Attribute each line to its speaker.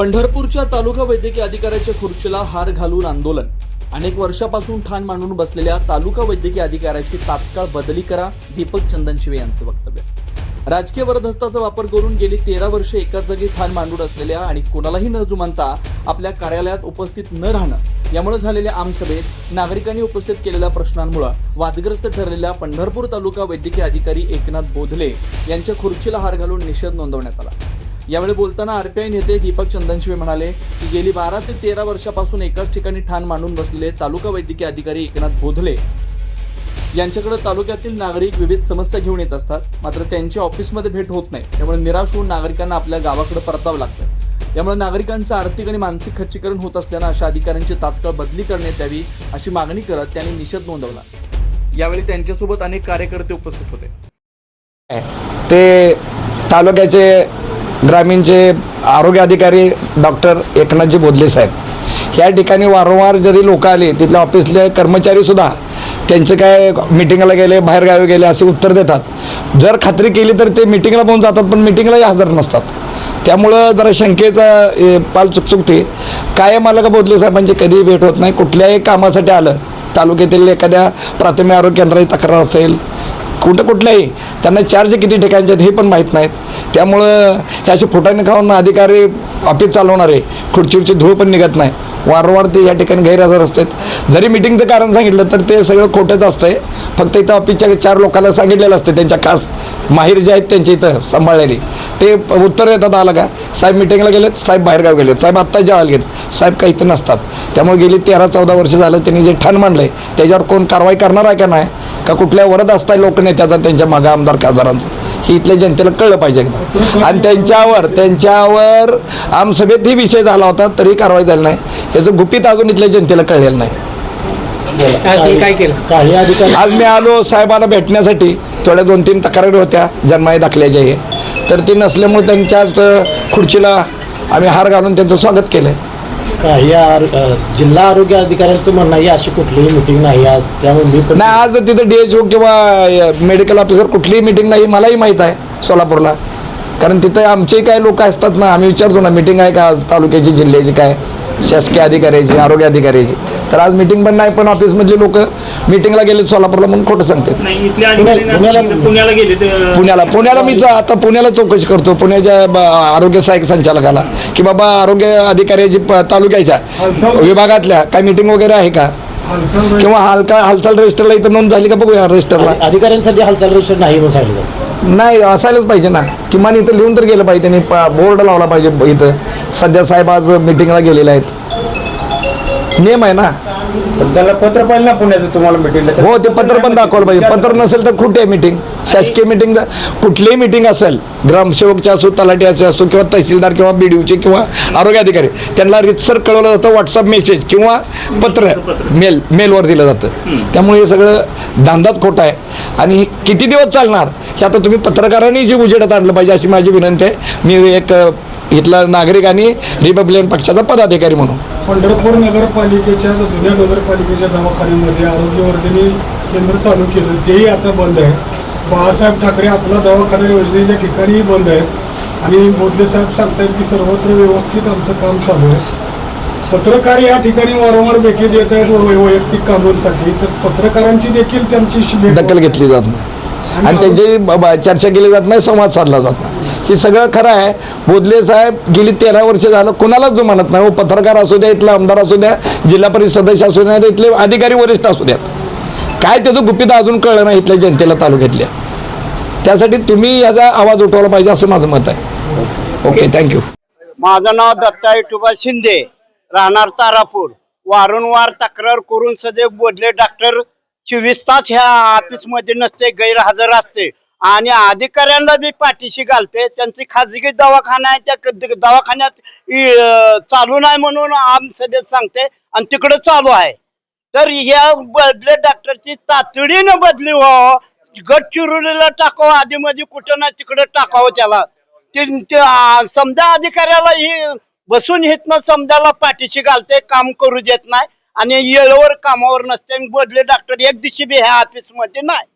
Speaker 1: पंढरपूरच्या तालुका वैद्यकीय अधिकाऱ्याच्या खुर्चीला हार घालून आंदोलन. अनेक वर्षापासून ठाण मांडून बसलेल्या तालुका वैद्यकीय अधिकाऱ्याची तात्काळ बदली करा दीपक चंदनशिवे यांचं वक्तव्य. राजकीय वरदहस्ताचा वापर करून गेली तेरा वर्षे एकाच जागी ठाण मांडून असलेल्या आणि कोणालाही न जुमानता आपल्या कार्यालयात उपस्थित न राहणं यामुळे झालेल्या आमसभेत नागरिकांनी उपस्थित केलेल्या प्रश्नांमुळे वादग्रस्त ठरलेल्या पंढरपूर तालुका वैद्यकीय अधिकारी एकनाथ बोधले यांच्या खुर्चीला हार घालून निषेध नोंदवण्यात आला. यावेळी बोलताना आरपीआय नेते दीपक चंदनशिवे म्हणाले की गेली बारा ते तेरा वर्षापासून एकाच ठिकाणी ठाण मांडून बसलेले तालुका वैद्यकीय अधिकारी एकनाथ बोधले यांच्याकडे तालुक्यातील नागरिक विविध समस्या घेऊन येत असतात. मात्र त्यांच्या ऑफिसमध्ये भेट होत नाही. त्यामुळे निराश होऊन नागरिकांना आपल्या गावाकडे परतावं लागतं. यामुळे नागरिकांचं आर्थिक आणि मानसिक खच्चीकरण होत असल्यानं अशा अधिकाऱ्यांची तात्काळ बदली करण्यात यावी अशी मागणी करत त्यांनी निषेध नोंदवला. यावेळी त्यांच्यासोबत अनेक कार्यकर्ते उपस्थित होते.
Speaker 2: ते तालुक्याचे ग्रामीणचे आरोग्य अधिकारी डॉक्टर एकनाथजी बोधले साहेब ह्या ठिकाणी वारंवार जरी लोक आले तिथल्या ऑफिसले कर्मचारीसुद्धा त्यांचे काय मिटिंगला गेले बाहेरगावी गेले असे उत्तर देतात. जर खात्री केली तर ते मिटिंगला पण जातात पण मिटिंगलाही हजर नसतात. त्यामुळं जरा शंकेचा ए, पाल चुकचुकते काय मला का बोधले साहेबांची म्हणजे कधीही भेट होत नाही. कुठल्याही कामासाठी आलं तालुक्यातील एखाद्या प्राथमिक आरोग्य केंद्राची तक्रार असेल कुठं कुठल्याही त्यांना चार्ज किती ठिकाणचे आहेत हे पण माहीत नाहीत. त्यामुळं हे असे फुटाने खाऊन अधिकारी ऑफिस चालवणारे खुर्चीवरची धूळ पण निघत नाही. वारंवार ते या ठिकाणी गैरहजर असतात. जरी मिटिंगचं कारण सांगितलं तर ते सगळं खोटंच असतंय. फक्त इथं ऑफिसच्या चार लोकांना सांगितलेलं असतं त्यांच्या खास माहीर जे आहेत त्यांच्या इथं सांभाळलेली. ते उत्तर देतात आलं का? साहेब मिटिंगला गेलेत साहेब बाहेरगाव गेलेत साहेब आत्ता जेवायला गेले साहेब काही इथं नसतात. त्यामुळे गेली तेरा चौदा वर्ष झालं त्यांनी जे ठाण मांडलं आहे त्याच्यावर कोण कारवाई करणार आहे का नाही? का कुठल्या वरद असताय लोकनेत्याचा त्यांच्या मागं आमदार खासदारांचा? हे इथल्या जनतेला कळलं पाहिजे एकदा. आणि त्यांच्यावर त्यांच्यावर आमसभेत ही विषय झाला होता तरी कारवाई झाली नाही. याचं गुपित अजून इथल्या जनतेला कळलेलं नाही.
Speaker 3: काय केलं?
Speaker 2: आज मी आलो साहेबाला भेटण्यासाठी. थोड्या दोन तीन तक्रारी होत्या जन्माई दाखल्याच्या हे. तर ती नसल्यामुळे त्यांच्याच अ, खुर्चीला आम्ही हार घालून त्यांचं स्वागत केलं
Speaker 3: काही आर- अ, जिल्हा आरोग्य अधिकाऱ्यांचं म्हणणं आहे अशी कुठलीही मिटिंग नाही आज. त्यामुळे मी पण
Speaker 2: नाही आज तिथं डी किंवा मेडिकल ऑफिसर कुठलीही मिटिंग नाही मलाही माहीत आहे सोलापूरला. कारण तिथं आमचे काय लोक असतात ना आम्ही विचारतो ना मिटिंग आहे का आज तालुक्याची जिल्ह्याची काय? शासकीय अधिकाऱ्याची आरोग्य अधिकाऱ्याची. तर आज मिटिंग पण नाही पण ऑफिसमधले लोक मिटिंगला गेले सोलापूरला म्हणून खोटं सांगतात.
Speaker 3: पुण्याला-
Speaker 4: पुण्याला गेले ते-
Speaker 2: पुण्याला पुण्याला मी जा- आता पुण्याला चौकशी करतो. पुण्याच्या आरोग्य सहाय्यक संचालकाला. की बाबा आरोग्य अधिकाऱ्याची तालुक्याच्या विभागातल्या काय मिटिंग वगैरे आहे का? किंवा हालका हालचाल रजिस्टरला इथं नोंद झाली का? बघूया रजिस्टरला
Speaker 3: अधिकाऱ्यांसाठी हालचाल रजिस्टर नाही.
Speaker 2: नाही असायलाच पाहिजे ना. किमान इथं लिहून तर गेलं पाहिजे. त्यांनी बोर्ड लावला पाहिजे इथं. सध्या साहेब आज मिटिंगला गेलेले आहेत. नियम आहे ना?
Speaker 5: त्याला पत्र पाहिजे ना पुण्याचं तुम्हाला भेटेल
Speaker 2: हो ते पत्र पण दाखवलं पाहिजे. पत्र नसेल तर कुठे मिटिंग शासकीय मिटिंग कुठलीही मिटिंग असेल ग्रामसेवकची असो तलाठ्याचे असो किंवा तहसीलदार किंवा बी डी किंवा आरोग्य अधिकारी त्यांना रितसर कळवलं जातं व्हॉट्सअप मेसेज किंवा पत्र मेल मेलवर दिलं जातं. त्यामुळे हे सगळं धांदाच खोटं आहे. आणि हे किती दिवस चालणार? हे आता तुम्ही पत्रकारांनी जे उजेडात आणलं पाहिजे अशी माझी विनंती आहे. मी एक इथला नागरिक आणि रिपब्लिकन पक्षाचा पदाधिकारी म्हणून.
Speaker 6: पंढरपूर नगरपालिकेच्या जुन्या नगरपालिकेच्या दवाखान्यामध्ये आरोग्यवर्धिनी केंद्र चालू केलं. तेही आता बंद आहे. बाळासाहेब ठाकरे आपला दवाखाना योजनेच्या ठिकाणीही बंद आहे. आणि बोधले साहेब सांगतायत की सर्वत्र व्यवस्थित आमचं काम चालू आहे. पत्रकार या ठिकाणी वारंवार भेटी देत आहेत वै- वैयक्तिक कामांसाठी. तर पत्रकारांची देखील त्यांची
Speaker 2: दखल घेतली जात नाही. आणि त्यांची चर्चा केली जात नाही संवाद साधला जात नाही. हे सगळं खरं आहे. बोधले साहेब गेली तेरा वर्ष झालं कुणालाच जुमानत नाही. हो पत्रकार असू द्या इथला आमदार असू द्या जिल्हा परिषद सदस्य असू द्या इथले अधिकारी वरिष्ठ असू द्यात. काय त्याचं गुपित अजून कळलं नाही इथल्या जनतेला तालुक्यातल्या. त्यासाठी तुम्ही याचा आवाज उठवला पाहिजे असं माझं मत आहे. ओके थँक्यू
Speaker 7: माझं नाव दत्ता विठोबा शिंदे राहणार तारापूर. वारंवार तक्रार करून सदैव बोलले डॉक्टर चोवीस तास ह्या ऑफिसमध्ये नसते गैरहजर असते. आणि अधिकाऱ्यांना बी पाठीशी घालते. त्यांची खाजगी दवाखाना आहे त्या दवाखान्यात चालू नाही म्हणून आमसभेत सांगते आणि तिकडे चालू आहे. तर ह्या बदले डॉक्टरची तातडीनं बदली हो. व्हावं गडचिरोलीला टाकावं आधी मध्ये कुठं ना तिकडे टाकावं त्याला. ते- समजा अधिकाऱ्याला ही बसून हितनं समजाला पाठीशी घालते काम करू देत नाही. आणि येळवर कामावर नसते आणि बदले डॉक्टर एक दिवशी बी ह्या ऑफिसमध्ये नाही.